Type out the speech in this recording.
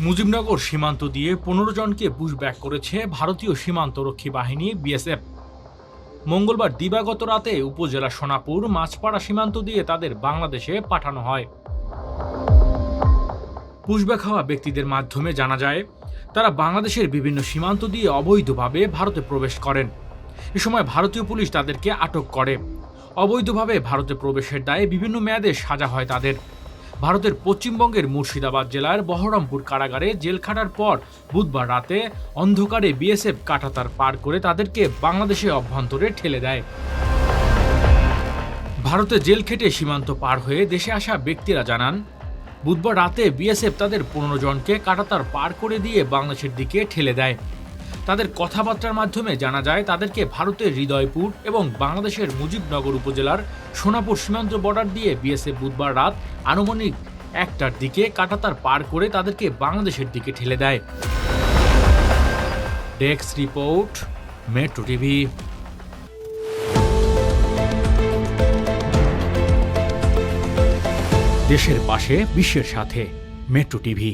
মুজিবনগর সীমান্ত দিয়ে পনেরো জনকে পুশব্যাক করেছে ভারতীয় সীমান্তরক্ষী বাহিনী, বিএসএফ। মঙ্গলবার দিবাগত রাতে উপজেলা সোনাপুর, মাছপাড়া সীমান্ত দিয়ে তাদের বাংলাদেশে পাঠানো হয়। পুশব্যাক হওয়া ব্যক্তিদের মাধ্যমে জানা যায়, তারা বাংলাদেশের বিভিন্ন সীমান্ত দিয়ে অবৈধভাবে ভারতে প্রবেশ করেন। এ সময় ভারতীয় পুলিশ তাদেরকে আটক করে। অবৈধভাবে ভারতে প্রবেশের দায়ে বিভিন্ন মেয়াদে সাজা হয় তাদের। ভারতের পশ্চিমবঙ্গের মুর্শিদাবাদ জেলার বহরমপুর কারাগারে জেল খাটার পর বুধবার রাতে অন্ধকারে বিএসএফ কাটাতার পার করে তাদেরকে বাংলাদেশে অভ্যন্তরে ঠেলে দেয়। ভারতে জেল খেটে সীমান্ত পার হয়ে দেশে আসা ব্যক্তিরা জানান, বুধবার রাতে বিএসএফ তাদের পনেরো জনকে কাটাতার পার করে দিয়ে বাংলাদেশের দিকে ঠেলে দেয়। তাদের কথাবার্তার মাধ্যমে জানা যায়, তাদেরকে ভারতের হৃদয়পুর এবং বাংলাদেশের মুজিবনগর উপজেলার সোনাপুর সীমান্ত বর্ডার দিয়ে বিএসএফ বুধবার রাত আনুমানিক একটার দিকে কাটাতার পার করে তাদেরকে বাংলাদেশের দিকে ঠেলে দেয়। Desk report, metro TV. দেশের পাশে, বিশ্বের সাথে, মেট্রো টিভি।